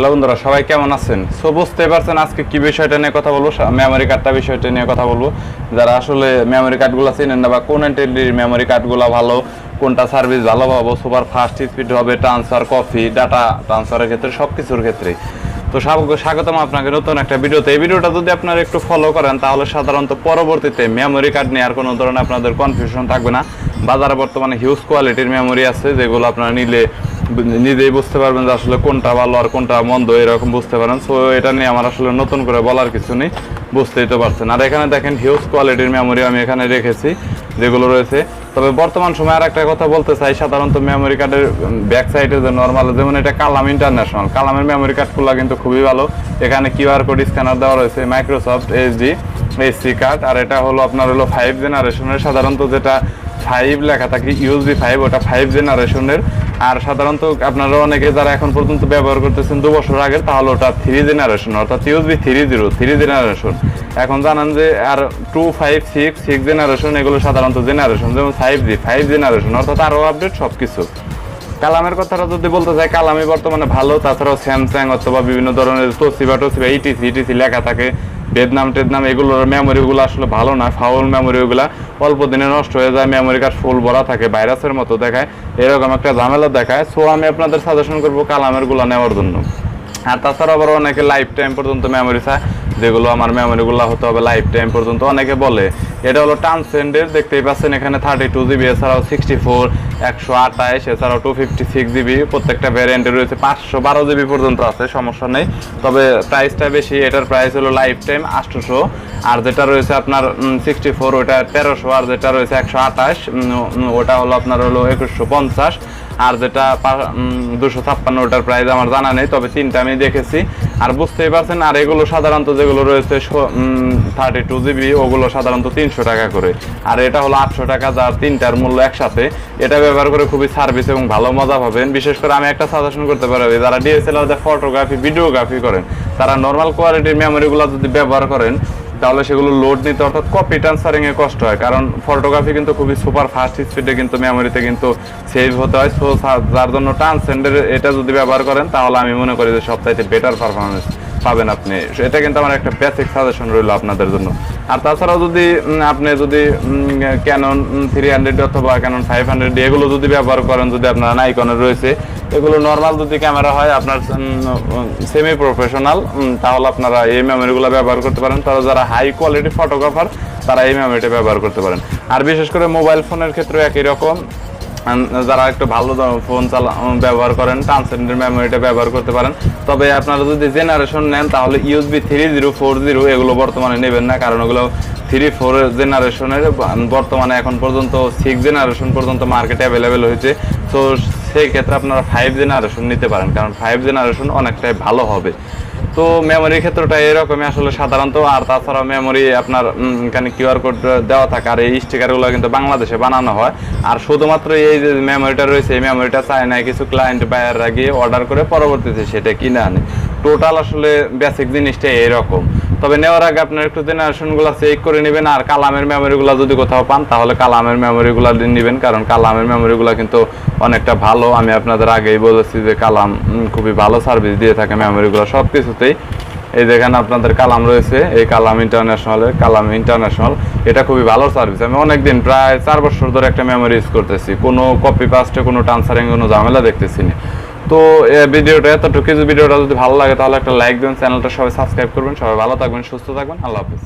Hello বন্ধুরা, সবাই কেমন আছেন? সো বুঝতে পারছেন আজকে কি বিষয়টা নিয়ে কথা বলব? মেমোরি কার্ডটা বিষয়টা নিয়ে কথা বলব। যারা আসলে মেমোরি কার্ডগুলো চিনেন না বা কোন এনটেলির মেমোরি কার্ডগুলো ভালো, কোনটা সার্ভিস ভালো পাবো সুপার ফাস্ট স্পিড হবে ট্রান্সফার কফি ডাটা ট্রান্সফারের ক্ষেত্রে সব কিছুর ক্ষেত্রেই। তো স্বাগত- স্বাগতম আপনাকে নতুন একটা ভিডিওতে। এই ভিডিওটা যদি আপনারা একটু ফলো করেন, তাহলে সাধারণত পরবর্তীতে মেমোরি কার্ড নিয়ে আর কোনো ধরনের আপনাদের কনফিউশন থাকবে না। বাজারে বর্তমানে হিউজ কোয়ালিটির মেমোরি আছে, যেগুলো আপনারা নিলে নিজেই বুঝতে পারবেন যে আসলে কোনটা ভালো আর কোনটা মন্দ, এরকম বুঝতে পারেন। সো এটা নিয়ে আমার আসলে নতুন করে বলার কিছু নেই, বুঝতেই তো পারছেন। আর এখানে দেখেন হিউজ কোয়ালিটির মেমোরি আমি এখানে রেখেছি, যেগুলো রয়েছে। তবে বর্তমান সময়ে আর একটা কথা বলতে চাই, সাধারণত মেমোরি কার্ডের ব্যাক সাইডে যে নর্মাল যেমন এটা কালাম ইন্টারন্যাশনাল কালামের মেমোরি কার্ডগুলো কিন্তু খুবই ভালো। এখানে কিউআর কোড স্ক্যানার দেওয়া রয়েছে মাইক্রোসফট এইচডি এইচসি কার্ড আর এটা হলো আপনার হলো ফাইভ জেনারেশনের সাধারণত যেটা ফাইভ লেখা থাকে ইউএসবি ফাইভ ওটা ফাইভ জেনারেশনের আর সাধারণত আপনারা অনেকে যারা এখন পর্যন্ত ব্যবহার করতেছেন দু বছর আগে, তাহলে ওটা থ্রি জেনারেশন অর্থাৎ USB three zero three generation এখন জানান যে আর two five six six generation এগুলো সাধারণত জেনারেশন যেমন ফাইভ জি ফাইভ জেনারেশন অর্থাৎ আরও আপডেট সব কিছু কালামের কথাটা যদি বলতে চাই কালামই বর্তমানে ভালো, তাছাড়াও স্যামসাং অথবা বিভিন্ন ধরনের তোসিবা টোসিবা ইটিসি ইটিসি লেখা থাকে। বেদনাম টেদনাম এগুলোর মেমোরিগুলো আসলে ভালো না ফাউল মেমোরিগুলো অল্প দিনে নষ্ট হয়ে যায় মেমোরি কার্ড ফুল ভরা থাকে ভাইরাসের মতো দেখায়। এরকম একটা ঝামেলা দেখায়। সো আমি আপনাদের সাজেশন করব কালামেরগুলো নেওয়ার জন্য। আর তাছাড়া আবার অনেকে লাইফ টাইম পর্যন্ত মেমোরি চায় যেগুলো আমার মেমোরিগুলো হতে হবে লাইফ টাইম পর্যন্ত। অনেকে বলে, এটা হলো ট্রান্সেন্ডের দেখতেই পাচ্ছেন এখানে থার্টি টু জিবি এছাড়াও সিক্সটি ফোর একশো আঠাইশ এছাড়াও টু ফিফটি সিক্স জিবি প্রত্যেকটা ভ্যারিয়েন্টে রয়েছে। পাঁচশো বারো জিবি পর্যন্ত আছে, সমস্যা নেই। তবে প্রাইসটা বেশি, এটার প্রাইস হলো লাইফ টাইম আটশোশো আর যেটা রয়েছে আপনার সিক্সটি ফোর ওটা তেরোশো। আর যেটা রয়েছে একশো আঠাশ ওটা হলো আপনার হলো একুশশো পঞ্চাশ। আর যেটা দুশো ছাপ্পান্ন ওটার প্রাইস আমার জানা নেই, তবে তিনটা আমি দেখেছি। আর বুঝতেই পারছেন, আর এগুলো সাধারণত যেগুলো রয়েছে থার্টি টু জিবি ওগুলো সাধারণত তিনশো টাকা করে। আর এটা হলো আটশো টাকা, যার তিনটার মূল্য একসাথে। এটা ব্যবহার করে খুবই সার্ভিস এবং ভালো মজা পাবেন। বিশেষ করে আমি একটা সাজেশন করতে পারব যারা ডিএসএলআর ফটোগ্রাফি ভিডিওগ্রাফি করেন, তারা নর্মাল কোয়ালিটির মেমোরিগুলো যদি ব্যবহার করেন তাহলে সেগুলো লোড নিতে অর্থাৎ কপি ট্রান্সফারিং এ কষ্ট হয়। কারণ ফটোগ্রাফি কিন্তু খুবই সুপার ফাস্ট স্পিডে কিন্তু মেমোরিতে কিন্তু সেভ হতে হয়। সো যার জন্য ট্রান্সেন্ডের এটা যদি ব্যবহার করেন, তাহলে আমি মনে করি যে সবচাইতে বেটার পারফরমেন্স পাবেন আপনি। এটা কিন্তু আমার একটা বেসিক সাজেশন রইল আপনাদের জন্য। আর তাছাড়াও যদি আপনি যদি ক্যানন থ্রি হান্ড্রেড অথবা ক্যানন ফাইভ হান্ড্রেড এগুলো যদি ব্যবহার করেন, যদি আপনার নাইকনের রয়েছে, এগুলো নর্মাল যদি ক্যামেরা হয়, আপনার সেমি প্রফেশনাল তাহলে আপনারা এই মেমোরিগুলো ব্যবহার করতে পারেন। তারা যারা হাই কোয়ালিটি ফটোগ্রাফার তারা এই মেমোরিটা ব্যবহার করতে পারেন। আর বিশেষ করে মোবাইল ফোনের ক্ষেত্রে একই রকম। যারা একটু ভালো ফোন চালা ব্যবহার করেন ট্রান্সেন্ডের মেমোরিটা ব্যবহার করতে পারেন। তবে আপনারা যদি জেনারেশন নেন, তাহলে USB three zero four zero এগুলো বর্তমানে নেবেন না, কারণ ওগুলো থ্রি ফোর জেনারেশনের বর্তমানে এখন পর্যন্ত সিক্স জেনারেশন পর্যন্ত মার্কেটে অ্যাভেলেবেল হয়েছে। তো সেই ক্ষেত্রে আপনারা ফাইভ জেনারেশন নিতে পারেন, কারণ ফাইভ জেনারেশন অনেকটাই ভালো হবে। তো মেমোরির ক্ষেত্রটা এরকমই আসলে সাধারণত, আর তাছাড়া মেমোরি আপনার এখানে কিউআর কোড দেওয়া থাকে, আর এই স্টিকারগুলো কিন্তু বাংলাদেশে বানানো হয়। আর শুধুমাত্র এই যে মেমোরিটা রয়েছে, এই মেমোরিটা চায় না কিছু ক্লায়েন্ট বায়াররা গিয়ে অর্ডার করে পরবর্তীতে সেটা কিনে আনে। টোটাল আসলে বেসিক জিনিসটা এরকম। তবে নেওয়ার আগে আপনার একটু জেনারেশনগুলো চেক করে নেবেন আর কালামের মেমোরিগুলো যদি কোথাও পান, তাহলে কালামের মেমোরিগুলো নেবেন, কারণ কালামের মেমোরিগুলো কিন্তু অনেকটা ভালো। আমি আপনাদের আগেই বলেছি যে কালাম খুবই ভালো সার্ভিস দিয়ে থাকে মেমোরিগুলো সব কিছুতেই এই যেখানে আপনাদের কালাম রয়েছে, এই কালাম ইন্টারন্যাশনালের কালাম ইন্টারন্যাশনাল এটা খুবই ভালো সার্ভিস আমি অনেকদিন প্রায় চার বছর ধরে একটা মেমোরি ইউজ করতেছি। কোনো কপি পাস্টে কোনো ট্রান্সফারিং কোনো ঝামেলা দেখতেছি না। তো ভিডিওটা এতটুকু। ভিডিওটা যদি ভালো লাগে, তাহলে একটা লাইক দেবেন, চ্যানেলটা সবাই সাবস্ক্রাইব করবেন। সবাই ভালো থাকবেন, সুস্থ থাকবেন। আল্লাহ হাফিজ।